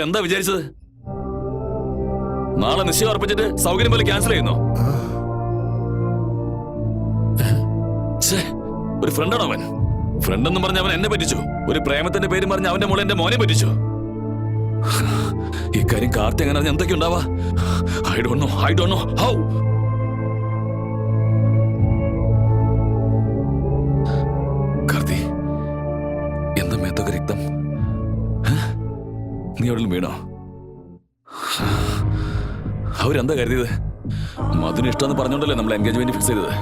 അവരെന്താ വിചാരിച്ചത്? നാളെ നിശ്ചയം അർപ്പിച്ചിട്ട് സൗകര്യം പോലെ ക്യാൻസൽ ചെയ്യുന്നു? ഒരു ഫ്രണ്ടാണ് അവൻ? ഫ്രണ്ട് എന്ന് പറഞ്ഞ അവൻ എന്നെ പറ്റിച്ചു. ഒരു പ്രേമത്തിന്റെ പേര് പറഞ്ഞ് അവന്റെ മോളെ എന്റെ മോനെ പറ്റിച്ചു. ഇക്കാര്യം കാർത്തി എങ്ങനെ അറിഞ്ഞ് എന്തൊക്കെ ഉണ്ടാവാ? I don't know I don't how Karthi എന്താ മേത്തൊക്കെ രക്തം? നീ എവിടെയും വീണോ? അവരെന്താ കരുതിയത്? മധുന് ഇഷ്ടമെന്ന് പറഞ്ഞോണ്ടല്ലേ നമ്മൾ എൻഗേജ്മെന്റ് ഫിക്സ് ചെയ്തത്.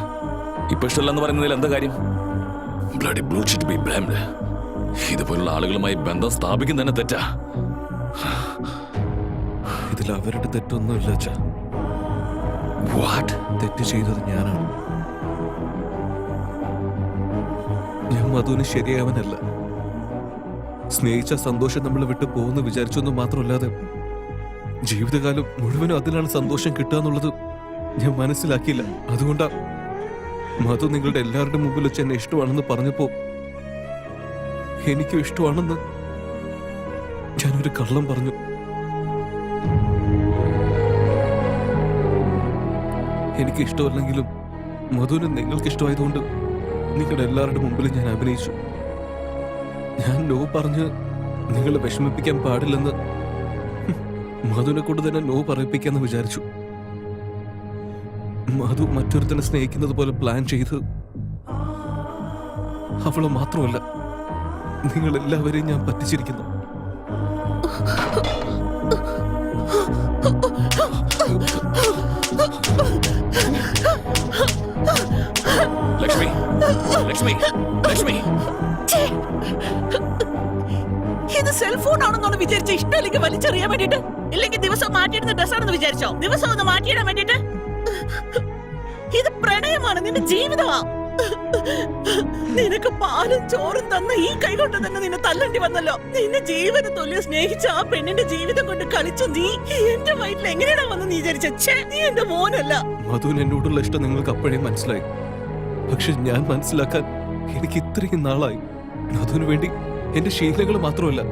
ഇപ്പൊ ഇഷ്ടമല്ലെന്ന് പറയുന്നതിൽ എന്താ കാര്യം? Bloody blue sheet be blamed ഇതുപോലുള്ള ആളുകളുമായി ബന്ധം സ്ഥാപിക്കുന്ന തന്നെ തെറ്റാ. ഇതിൽ അവരുടെ തെറ്റൊന്നുമില്ല അച്ഛാ. വാട്ട് തെറ്റ് ചെയ്തത് ഞാനാണ്. ഞാൻ മധുവിന് ശരിയാവനല്ല സ്നേഹിച്ച സന്തോഷം നമ്മൾ വിട്ടു പോകുന്നു വിചാരിച്ചൊന്നും മാത്രമല്ലാതെ ജീവിതകാലം മുഴുവനും അതിലാണ് സന്തോഷം കിട്ടുക എന്നുള്ളത് ഞാൻ മനസ്സിലാക്കിയില്ല. അതുകൊണ്ടാ മധു നിങ്ങളുടെ എല്ലാവരുടെ മുമ്പിൽ വെച്ച് എന്നെ ഇഷ്ടമാണെന്ന് പറഞ്ഞപ്പോ എനിക്കും ഇഷ്ടമാണെന്ന് ഞാനൊരു കള്ളം പറഞ്ഞു. എനിക്ക് ഇഷ്ടമല്ലെങ്കിലും മധുവിന് നിങ്ങൾക്ക് ഇഷ്ടമായതുകൊണ്ട് നിങ്ങളുടെ എല്ലാവരുടെ മുമ്പിൽ ഞാൻ അഭിനയിച്ചു. ഞാൻ നോ പറഞ്ഞ് നിങ്ങളെ വിഷമിപ്പിക്കാൻ പാടില്ലെന്ന് മധുനെ കൊണ്ട് തന്നെ നോ പറയിപ്പിക്കാന്ന് വിചാരിച്ചു. മധു മറ്റൊരുത്തനെ സ്നേഹിക്കുന്നത് പോലെ പ്ലാൻ ചെയ്ത് അവളെ മാത്രമല്ല നിങ്ങൾ എല്ലാവരെയും ഞാൻ പറ്റിച്ചിരിക്കുന്നു. ലക്ഷ്മി. ലക്ഷ്മി ലക്ഷ്മി. ഇത് സെൽഫോൺ ആണെന്നാണ് വിചാരിച്ച ഇഷ്ടമല്ലെങ്കിൽ വലിച്ചെറിയാൻ വേണ്ടിട്ട് ഇല്ലെങ്കിൽ ദിവസം മാറ്റിയിടുന്ന ഡ്രസ്സാണെന്ന് വിചാരിച്ചോ? ദിവസം ഒന്ന് മാറ്റിയിടാൻ വേണ്ടിട്ട് ഇത് പ്രണയമാണ് നിന്റെ ജീവിതമാ. നിനക്ക് പാലും ചോറും തന്ന ഈ കൈ കൊണ്ട് തന്നെ നിന്നെ തല്ലണ്ടി വന്നല്ലോ. നിന്നെ ജീവന് തുല്യം സ്നേഹിച്ച ആ പെണ്ണിന്റെ ജീവിതം കൊണ്ട് കളിച്ചു നീ. എന്റെ വയറ്റിൽ എങ്ങനെയാണ് വന്ന് നീ വിചാരിച്ചേ? നീ എന്റെ മോനല്ല. മധുവിന് എന്നോടുള്ള ഇഷ്ടം നിങ്ങൾക്ക് അപ്പോഴേ മനസ്സിലായി. പക്ഷെ ഞാൻ മനസ്സിലാക്കാൻ എനിക്ക് ഇത്രയും നാളായി. അതിനു വേണ്ടി എന്റെ ശീലങ്ങൾ മാത്രമല്ല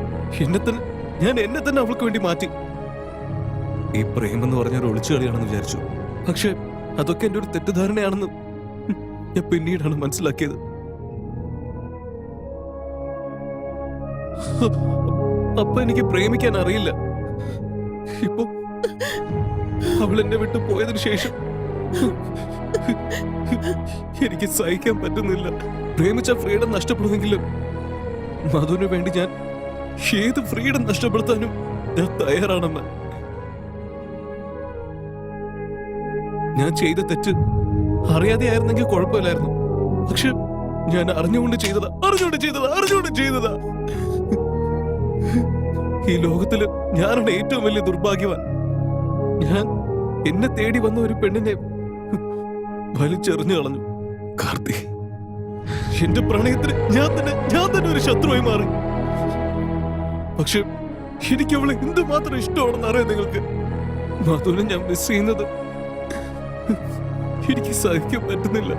എന്നെ തന്നെ ഞാൻ എന്നെ തന്നെ അവൾക്ക് വേണ്ടി മാറ്റി. ഈ പ്രേമെന്ന് പറഞ്ഞ ഒരു ഒളിച്ചു കളിയാണെന്ന് വിചാരിച്ചു. പക്ഷെ അതൊക്കെ എന്റെ ഒരു തെറ്റിദ്ധാരണയാണെന്ന് ഞാൻ പിന്നീടാണ് മനസ്സിലാക്കിയത്. അപ്പൊ എനിക്ക് പ്രേമിക്കാൻ അറിയില്ല. ഇപ്പൊ അവൾ എന്നെ വിട്ടു പോയതിനു ശേഷം എനിക്ക് സഹിക്കാൻ പറ്റുന്നില്ല. പ്രേമിച്ച ഫ്രീഡം നഷ്ടപ്പെടുമെങ്കിലും മധുവിന് വേണ്ടി ഞാൻ ഏത് ഫ്രീഡം നഷ്ടപ്പെടുത്താനും ഞാൻ തയ്യാറാണെന്ന്. ഞാൻ ചെയ്ത തെറ്റ് അറിയാതെ ആയിരുന്നെങ്കിൽ കുഴപ്പമില്ലായിരുന്നു. പക്ഷെ ഞാൻ അറിഞ്ഞുകൊണ്ട് ചെയ്തതാ അറിഞ്ഞുകൊണ്ട് ചെയ്തതാ അറിഞ്ഞുകൊണ്ട് ചെയ്തതാ. ഈ ലോകത്തിൽ ഞാനാണ് ഏറ്റവും വലിയ ദുർഭാഗ്യവാൻ. ഞാൻ എന്നെ തേടി വന്ന ഒരു പെണ്ണിനെ വലിച്ചെറിഞ്ഞു കളഞ്ഞു. കാർത്തി എന്റെ പ്രണയത്തിന് ഞാൻ തന്നെ ഞാൻ തന്നെ ഒരു ശത്രുവായി മാറി. പക്ഷെ എനിക്ക് അവളെ എന്തുമാത്രം ഇഷ്ടമാണെന്ന് അറിയാം നിങ്ങൾക്ക്. മധുവിനെ ഞാൻ മിസ് ചെയ്യുന്നത് എനിക്ക് സഹിക്കാൻ പറ്റുന്നില്ല.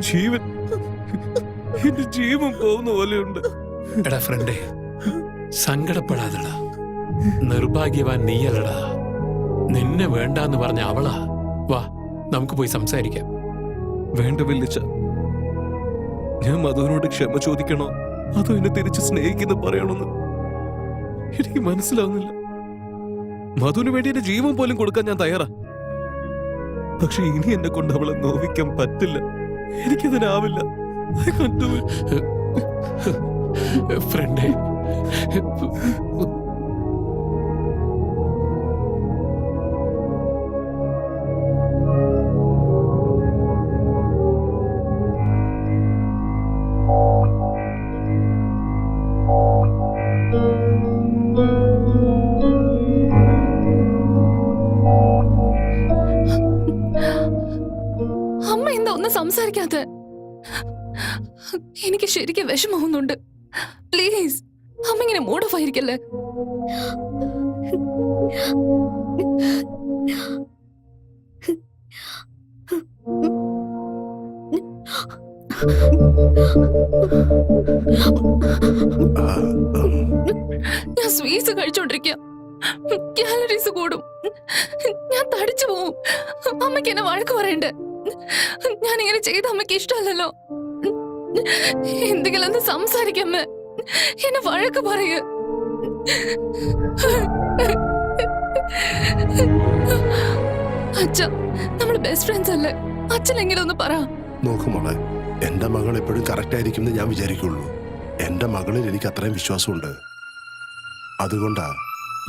ജീവൻ എന്റെ ജീവൻ പോകുന്ന പോലെയുണ്ട്. എടാ ഫ്രണ്ടേ സങ്കടപ്പെടാതെടാ. നിർഭാഗ്യവാൻ നീയല്ലടാ. നിന്നെ വേണ്ടാന്ന് പറഞ്ഞ അവളാ. വാ നമുക്ക് പോയി സംസാരിക്കാം. വേണ്ട വില്ലിച്ച. ഞാൻ മധുവിനോട് ക്ഷമ ചോദിക്കണോ? അതോ എന്നെ തിരിച്ച് സ്നേഹിക്കുന്ന പറയണമെന്ന് എനിക്ക് മനസ്സിലാവുന്നില്ല. മധുവിന് വേണ്ടി എന്റെ ജീവൻ പോലും കൊടുക്കാൻ ഞാൻ തയ്യാറാ. പക്ഷെ ഇനി എന്നെ കൊണ്ട് അവളെ നോവിക്കാൻ പറ്റില്ല. എനിക്കതിനാവില്ല. ഫ്രണ്ടേ ഞാൻ സ്വീറ്റ്സ് കഴിച്ചോണ്ടിരിക്കുക കാലറീസ് കൂടും. ഞാൻ തടിച്ചു പോവും. അമ്മയ്ക്ക് എന്നെ വഴക്ക് പറയണ്ടേ? ഞാൻ ഇങ്ങനെ ചെയ്ത അമ്മയ്ക്ക് ഇഷ്ടമല്ലല്ലോ. എന്തെങ്കിലും ഒന്ന് സംസാരിക്കമ്മ എന്നെ വഴക്ക് പറയൂ. അച്ഛ നമ്മൾ ബെസ്റ്റ് ഫ്രണ്ട്സ് അല്ലേ? അച്ഛനെങ്കിലും പറ. നോക്ക് മോളെ എന്റെ മകൾ എപ്പോഴും കറക്റ്റ് ആയിരിക്കും ഞാൻ വിചാരിക്കുള്ളൂ. എന്റെ മകളിൽ എനിക്ക് അത്രയും വിശ്വാസമുണ്ട്. അതുകൊണ്ടാ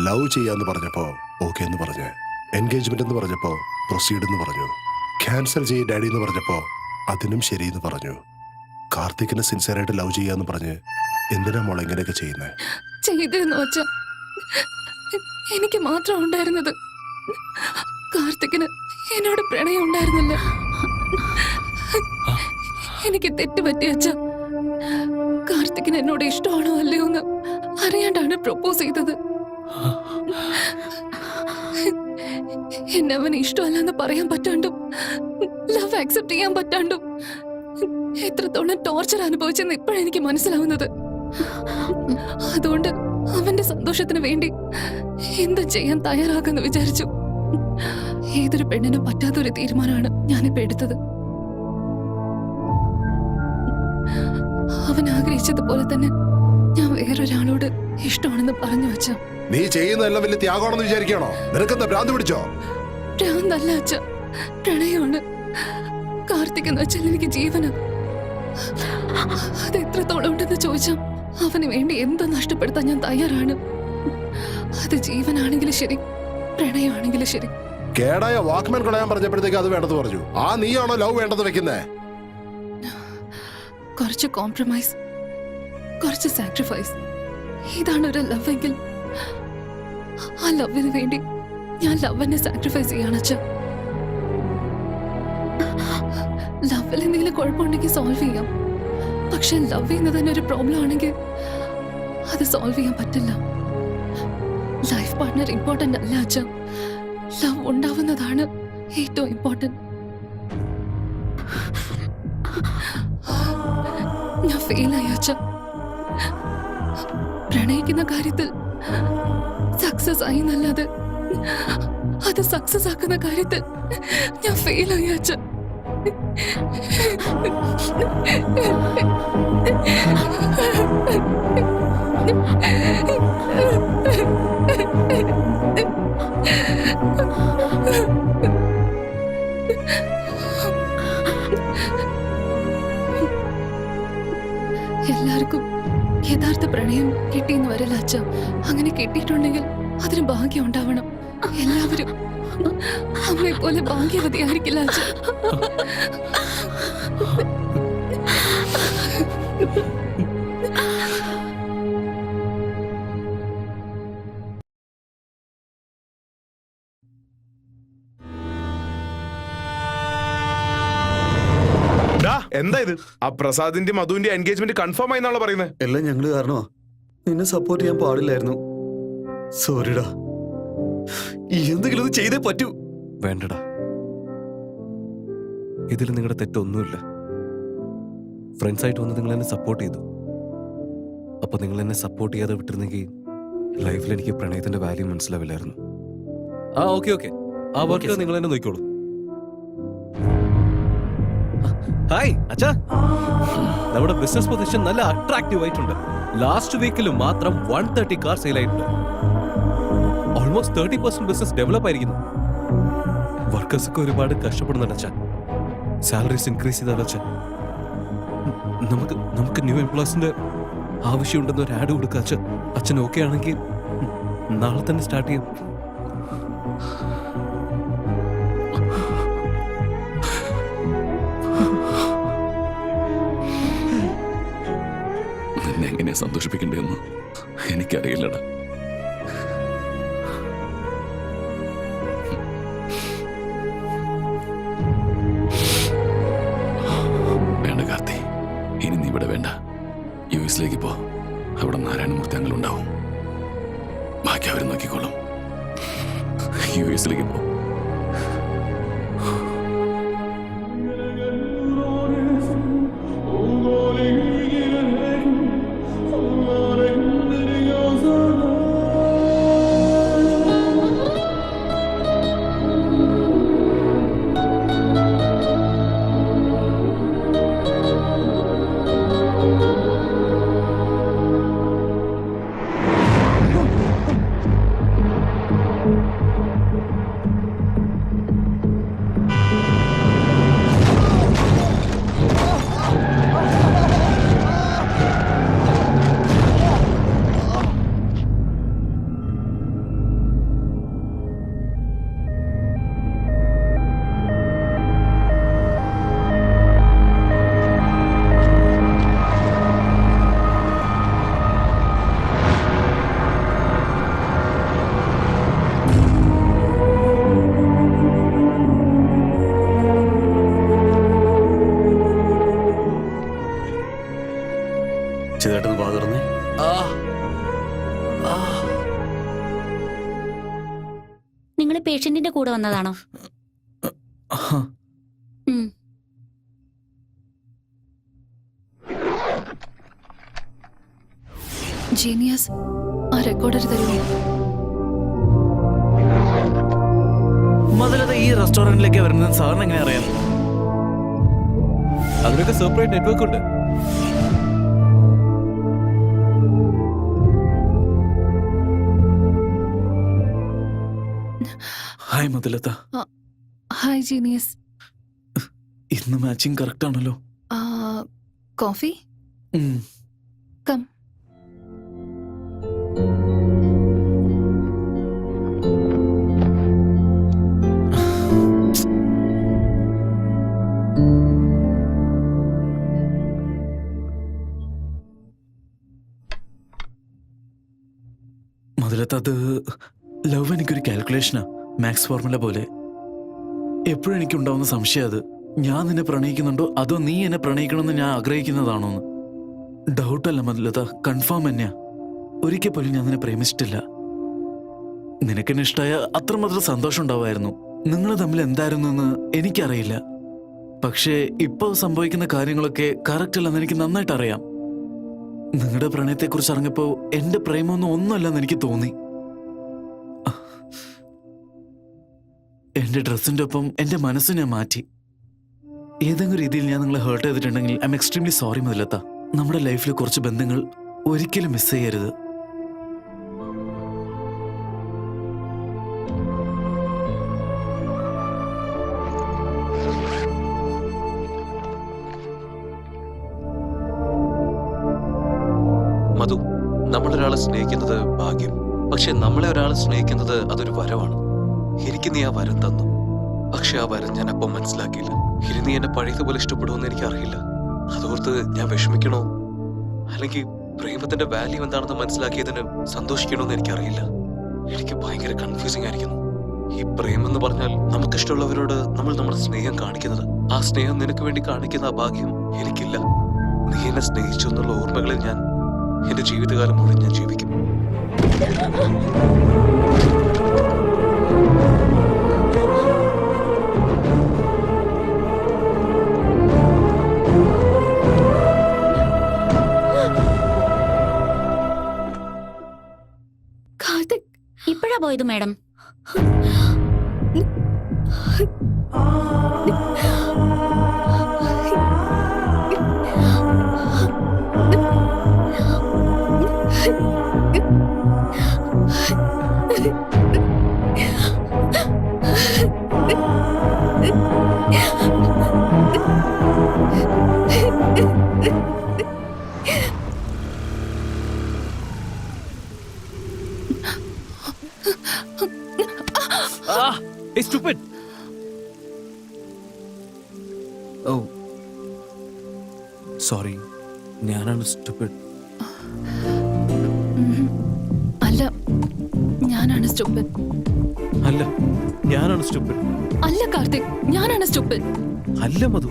ലവ് ചെയ്യാന്ന് പറഞ്ഞപ്പോ ഓക്കെ എന്ന് പറഞ്ഞ് എൻഗേജ്മെന്റ് എന്ന് പറഞ്ഞപ്പോ പ്രൊസീഡ് എന്ന് പറഞ്ഞു ക്യാൻസൽ ചെയ്യ ഡാഡി എന്ന് പറഞ്ഞപ്പോ അതിനും ശരി എന്ന് പറഞ്ഞു കാർത്തിക്കിനെ സിൻസിയറായിട്ട് ലവ് ചെയ്യാന്ന് പറഞ്ഞ് എന്തിനാ മോളെങ്ങനെയൊക്കെ ചെയ്യുന്നേ? ചെയ്തിരുന്നു എനിക്ക് മാത്രം ഉണ്ടായിരുന്നത്. കാർത്തിക്കിന് എന്നോട് പ്രണയം ഉണ്ടായിരുന്നില്ല. എനിക്ക് തെറ്റ് പറ്റിയ അച്ഛ. കാർത്തിക്കിന് എന്നോട് ഇഷ്ടമാണോ അല്ലയോ എന്ന് അറിയാണ്ടാണ് പ്രപ്പോസ് ചെയ്തത്. എന്നെ അവന് ഇഷ്ടമല്ലെന്ന് പറയാൻ പറ്റാണ്ടും ലവ് ആക്സെപ്റ്റ് ചെയ്യാൻ പറ്റാണ്ടും എത്രത്തോളം ടോർച്ചർ അനുഭവിച്ചെന്ന് ഇപ്പോഴെനിക്ക് മനസ്സിലാവുന്നത്. അതുകൊണ്ട് അവന്റെ സന്തോഷത്തിന് വേണ്ടി എന്ത് ചെയ്യാൻ തയ്യാറാകുന്നു വിചാരിച്ചു. ഏതൊരു പെണ്ണിനും പറ്റാത്തൊരു തീരുമാനമാണ് ഞാനിപ്പോ എടുത്തത്. അവൻ ആഗ്രഹിച്ചതുപോലെ തന്നെ ഞാൻ വേറൊരാളോട് ഇഷ്ടമാണെന്ന് പറഞ്ഞു വച്ച നീ ചെയ്യുന്നതെല്ലാം വലിയ ത്യാഗമാണെന്ന് വിചാരിക്കണോ നിനക്കെന്താ ഭ്രാന്ത് പിടിച്ചോ? ഭ്രാന്തല്ല അച്ഛ. പ്രണയമാണ്. കാർത്തിക് എന്ന് വെച്ചാൽ എനിക്ക് ജീവന. അത് എത്രത്തോളം ഉണ്ടെന്ന് ചോദിച്ചാൽ അവന് വേണ്ടി എന്ത് നഷ്ടപ്പെടുത്താൻ ഞാൻ തയ്യാറാണ്? അത് ജീവനാണെങ്കിലും ശരി പ്രണയമാണെങ്കിലും ശരി. കേടായ വാക്ക്മാൻ കളയാൻ പറഞ്ഞപ്പോഴത്തേക്ക് അത് വേണ്ടത് പറഞ്ഞു. ആ നീയാണോ ലവ് വേണ്ടത് വെക്കുന്നേ? കുറച്ച് കോംപ്രമൈസ് കുറച്ച് സാക്രിഫൈസ് ഇതാണ് ഒരു ലവ് എങ്കിൽ ആ ലവിന് വേണ്ടി ഞാൻ ലവനെ സാക്രിഫൈസ് ചെയ്യാണ് അച്ഛ. ലവിൽ എന്തെങ്കിലും കുഴപ്പമുണ്ടെങ്കിൽ സോൾവ് ചെയ്യാം. പക്ഷെ ലവ് ചെയ്യുന്നത് തന്നെ ഒരു പ്രോബ്ലം ആണെങ്കിൽ അത് സോൾവ് ചെയ്യാൻ പറ്റില്ല. ലൈഫ് പാർട്ട്ണർ ഇമ്പോർട്ടന്റ് അല്ല അച്ഛ. ലവ് ഉണ്ടാവുന്നതാണ് ഏറ്റവും ഇമ്പോർട്ടന്റ് ഞാൻ ഫെയിലായി അച്ഛ. പ്രണയിക്കുന്ന കാര്യത്തിൽ സക്സസ് ആയി എന്നല്ലാതെ അത് സക്സസ് ആക്കുന്ന കാര്യത്തിൽ ഞാൻ ഫെയിലായി അച്ഛ. എല്ലാവർക്കും യഥാർത്ഥ പ്രണയം കിട്ടിയെന്ന് വരില്ല അച്ഛ. അങ്ങനെ കിട്ടിയിട്ടുണ്ടെങ്കിൽ അതിന് ഭാഗ്യം ഉണ്ടാവണം. എല്ലാവരും അമ്മയെ പോലെ ഭാഗ്യവതിയായിരിക്കില്ല അച്ഛ. ഡാ എന്താ ഇത്? ആ പ്രസാദിന്റെ മധുവിന്റെ എൻഗേജ്മെന്റ് കൺഫേം ആയി എന്നാണല്ലോ പറയുന്നത് എല്ലാം ഞങ്ങൾ കാരണമാ. നിന്നെ സപ്പോർട്ട് ചെയ്യാൻ പാടില്ലായിരുന്നു. സോറിടാ എന്തെങ്കിലും ചെയ്തേ പറ്റൂ. വേണ്ടടാ. ഇതിൽ നിങ്ങളുടെ തെറ്റൊന്നുമില്ല. ഫ്രണ്ട്സ് ആയിട്ട് വന്ന് നിങ്ങൾ എന്നെ സപ്പോർട്ട് ചെയ്തു. അപ്പൊ നിങ്ങൾ എന്നെ സപ്പോർട്ട് ചെയ്യാതെ വിട്ടിരുന്നെങ്കിൽ ലൈഫിൽ എനിക്ക് പ്രണയത്തിന്റെ വാല്യൂ മനസ്സിലാവില്ലായിരുന്നു. ആ ഓക്കെ ഓക്കെ ആ വർക്ക് നിങ്ങൾ എന്നെ നോക്കിക്കോളൂ. ഹായ് അച്ഛാ. നമ്മുടെ ബിസിനസ് പൊസിഷൻ നല്ല അട്രാക്റ്റീവ് ആയിട്ടുണ്ട്. ലാസ്റ്റ് വീക്കിൽ മാത്രം വൺ തേർട്ടി കാർ സെയിൽ ആയിട്ടുണ്ട്. Almost thirty percent business develop ആയിരിക്കുന്നു. വർക്കേഴ്സ് ഒക്കെ ഒരുപാട് കഷ്ടപ്പെടുന്നുണ്ട് അച്ഛൻ. സാലറീസ് ഇൻക്രീസ് ചെയ്താലോ അച്ഛൻ. നമുക്ക് നമുക്ക് ന്യൂ എംപ്ലോയീസിന്റെ ആവശ്യമുണ്ടെന്ന് ഒരു ആഡ് കൊടുക്കുക അച്ഛൻ. അച്ഛൻ ഓക്കെ ആണെങ്കിൽ നാളെ തന്നെ സ്റ്റാർട്ട് ചെയ്യാം. നിന്നെ എങ്ങനെയാ സന്തോഷിപ്പിക്കണ്ടേന്ന് എനിക്കറിയില്ലടാ. യു എസിലേക്ക് പേഷ്യന്റിന്റെ കൂടെ വന്നതാണോ? ജീനിയസ് ആ റെക്കോർഡർ തരുമോ മുതലത് ഈ റെസ്റ്റോറന്റിലേക്ക് വരുന്നത് സാറിന് എങ്ങനെ അറിയാം? അതിനൊക്കെ സെപ്പറേറ്റ് നെറ്റ്വർക്ക് ഉണ്ട്. ഹായ് മദലത ഹായ് ജീനിയസ് ഇന്ന് മാച്ചിങ് കറക്റ്റ് ആണല്ലോ. കോഫി. കം മുതലത്ത അത് ലവ് എനിക്കൊരു കാൽക്കുലേഷനാ മാത്സ് ഫോർമുല പോലെ. എപ്പോഴും എനിക്കുണ്ടാവുന്ന സംശയം അത്. ഞാൻ നിന്നെ പ്രണയിക്കുന്നുണ്ടോ? അതോ നീ എന്നെ പ്രണയിക്കണമെന്ന് ഞാൻ ആഗ്രഹിക്കുന്നതാണോ എന്ന്? ഡൗട്ടല്ല മതിലത കൺഫേം തന്നെയാ. ഒരിക്കൽ പോലും ഞാൻ നിന്നെ പ്രേമിച്ചിട്ടില്ല. നിനക്കെന്നെ ഇഷ്ടമായ അത്രമാത്രം സന്തോഷം ഉണ്ടാവുമായിരുന്നു. നിങ്ങൾ തമ്മിൽ എന്തായിരുന്നു എന്ന് എനിക്കറിയില്ല. പക്ഷേ ഇപ്പോൾ സംഭവിക്കുന്ന കാര്യങ്ങളൊക്കെ കറക്റ്റ് അല്ലെന്ന് എനിക്ക് നന്നായിട്ട് അറിയാം നിങ്ങളുടെ പ്രണയത്തെക്കുറിച്ച് അറിഞ്ഞപ്പോൾ എന്റെ പ്രേമൊന്നും ഒന്നുമല്ലെന്ന് എനിക്ക് തോന്നി. എന്റെ ഡ്രസ്സിന്റെ ഒപ്പം എന്റെ മനസ്സ് ഞാൻ മാറ്റി. ഏതെങ്കിലും രീതിയിൽ ഞാൻ നിങ്ങളെ ഹേർട്ട് ചെയ്തിട്ടുണ്ടെങ്കിൽ ഐ എം എക്സ്ട്രീംലി സോറി മുതലത്ത. നമ്മുടെ ലൈഫിൽ കുറച്ച് ബന്ധങ്ങൾ ഒരിക്കലും മിസ് ചെയ്യരുത്. മധു നമ്മളൊരാളെ സ്നേഹിക്കുന്നത് ഭാഗ്യം. പക്ഷെ നമ്മളെ ഒരാളെ സ്നേഹിക്കുന്നത് അതൊരു വരവാണ്. എനിക്ക് നീ ആ വരം തന്നു. പക്ഷെ ആ വരം ഞാൻ അപ്പം മനസ്സിലാക്കിയില്ല. ഇനി നീ എന്നെ പഴയതുപോലെ ഇഷ്ടപ്പെടുമെന്ന് എനിക്ക് അറിയില്ല അതോർത്ത് ഞാൻ വിഷമിക്കണോ? അല്ലെങ്കിൽ പ്രേമത്തിന്റെ വാല്യൂ എന്താണെന്ന് മനസ്സിലാക്കിയതിന് സന്തോഷിക്കണോന്ന് എനിക്കറിയില്ല. എനിക്ക് ഭയങ്കര കൺഫ്യൂസിംഗ് ആയിരിക്കുന്നു. ഈ പ്രേമം എന്ന് പറഞ്ഞാൽ നമുക്കിഷ്ടമുള്ളവരോട് നമ്മൾ നമ്മുടെ സ്നേഹം കാണിക്കുന്നത്. ആ സ്നേഹം നിനക്ക് വേണ്ടി കാണിക്കുന്ന ആ ഭാഗ്യം എനിക്കില്ല. നീ എന്നെ സ്നേഹിച്ചു എന്നുള്ള ഓർമ്മകളിൽ ഞാൻ എന്റെ ജീവിതകാലം മുഴുവൻ ഞാൻ ജീവിക്കും. ഇപ്പോഴാ പോയത് സ്റ്റുപ്പിഡ് ഓ സോറി ഞാനാണ് സ്റ്റുപ്പിഡ് അല്ല. ഞാനാണ് സ്റ്റുപ്പിഡ് അല്ല. ഞാനാണ് സ്റ്റുപ്പിഡ് അല്ല കാർത്തിക്. ഞാനാണ് സ്റ്റുപ്പിഡ് അല്ല മധു.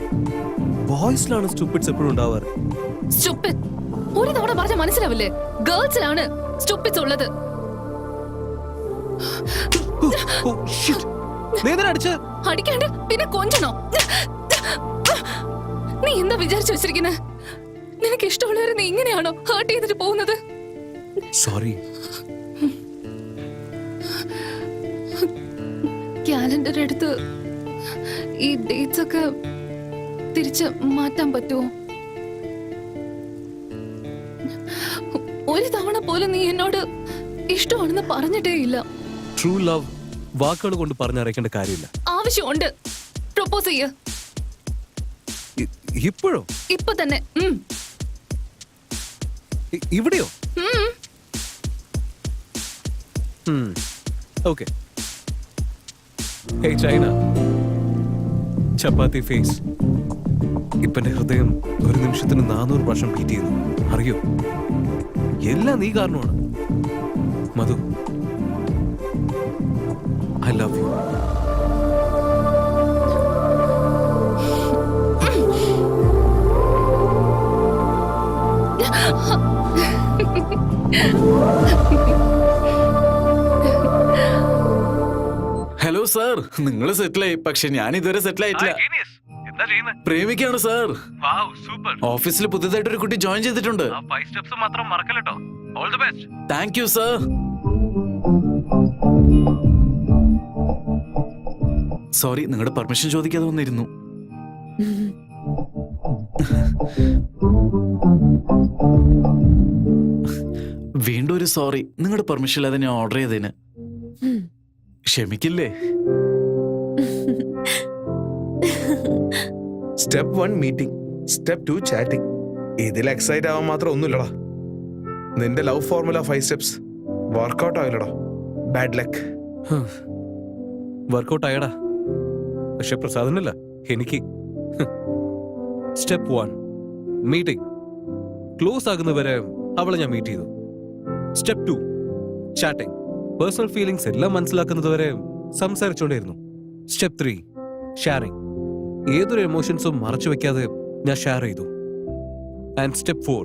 ബോയ്സിലാണ് സ്റ്റുപ്പിഡ്സ് എപ്പോഴും ഉണ്ടാവാറ്. സ്റ്റുപ്പിഡ് ഒരു തവണ പറഞ്ഞ മനസ്സിലാവില്ലേ? ഗേൾസിലാണ് സ്റ്റുപ്പിഡ്സ് ഉള്ളത്. ഓ, shit. അടിക്കാണ്ട്? പിന്നെ കൊഞ്ചണോ? നീ എന്താ വിചാരിച്ചു വെച്ചിരിക്കുന്നത് നിനക്ക് ഇഷ്ടമുള്ളവരെ നീ ഇങ്ങനെയാണോ ഹേർട്ട് ചെയ്തിട്ട് പോകുന്നത്? സോറി കാലണ്ടർ എടുത്ത് ഈ ഡേറ്റ്സ് ഒക്കെ തിരിച്ച് മാറ്റാൻ പറ്റുമോ ഒരു തവണ പോലും നീ എന്നോട് ഇഷ്ടമാണെന്ന് പറഞ്ഞിട്ടേ ഇല്ല. ട്രൂ ലവ് വാക്കുകൾ കൊണ്ട് പറഞ്ഞറിയിക്കേണ്ട കാര്യമില്ല. ആവശ്യമുണ്ട്. പ്രൊപ്പോസ് ചെയ്യ. ഇപ്പോഴോ? ഇപ്പൊ തന്നെ. ഉം. ഇ- ഇവിടെയോ? ഉം. ഓക്കെ. ചൈന. ചപ്പാത്തി ഫേസ് ഇപ്പന്റെ ഹൃദയം ഒരു നിമിഷത്തിന് നാനൂറ് വർഷം ബീറ്റ് ചെയ്യുന്നു. അറിയോ? എല്ലാം നീ കാരണമാണ്. Madhu I love you hello sir നിങ്ങൾ സെറ്റിലായി പക്ഷെ ഞാൻ ഇതുവരെ സെറ്റിൽ ആയിട്ടില്ല പ്രേമിക്കാണ് സാർ ഓഫീസിൽ പുതിയതായിട്ട് ഒരു കുട്ടി ജോയിൻ ചെയ്തിട്ടുണ്ട്. താങ്ക് യു സാർ സോറി നിങ്ങളുടെ പെർമിഷൻ ചോദിക്കാതെ വന്നിരുന്നു. വീണ്ടും ഒരു സോറി നിങ്ങളുടെ പെർമിഷൻ ഇല്ലാതെ ഞാൻ ഓർഡർ ചെയ്തതിന് ക്ഷമിക്കില്ലേ? Step one meeting step two chatting. ഇതിൽ എക്സൈറ്റ് ആവാൻ മാത്രം ഒന്നുമില്ലടാ. നിന്റെ love formula five steps. Work out ആയില്ലടാ. Bad luck. Workout ആയടാ. പക്ഷെ പ്രസാദനല്ല എനിക്ക്. സ്റ്റെപ്പ് വൺ മീറ്റിംഗ് ക്ലോസ് ആകുന്നവരെ അവളെ ഞാൻ മീറ്റ് ചെയ്തു. Step two chatting personal feelings എല്ലാം മനസ്സിലാക്കുന്നതുവരെ സംസാരിച്ചുകൊണ്ടേയിരുന്നു. സ്റ്റെപ്പ് ത്രീ ഷെയറിംഗ് ഏതൊരു എമോഷൻസും മറച്ചു വെക്കാതെ ഞാൻ ഷെയർ ചെയ്തു. ആൻഡ് സ്റ്റെപ്പ് ഫോർ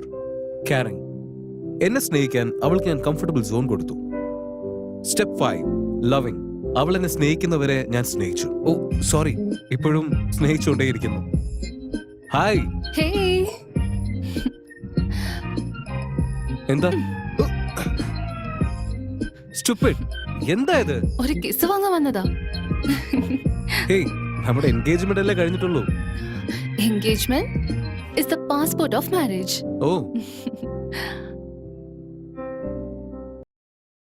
കെയറിംഗ് എന്നെ സ്നേഹിക്കാൻ അവൾക്ക് ഞാൻ കംഫർട്ടബിൾ സോൺ കൊടുത്തു. സ്റ്റെപ്പ് ഫൈവ് ലവിംഗ് അവൾ എന്നെ സ്നേഹിക്കുന്നവരെ ഞാൻ സ്നേഹിച്ചു. Oh sorry. ഇപ്പോഴും സ്നേഹിച്ചുകൊണ്ടേയിരിക്കുന്നു. ഹായ്. എന്താ? സ്റ്റുപ്പിഡ്. എന്താ ഇത്? ഒരു കിസ് വാങ്ങാൻ വന്നതാ. ഹേയ് നമ്മുടെ എൻഗേജ്മെന്റ് അല്ലേ കഴിഞ്ഞിട്ടുള്ളൂ? Engagement is the passport of marriage oh.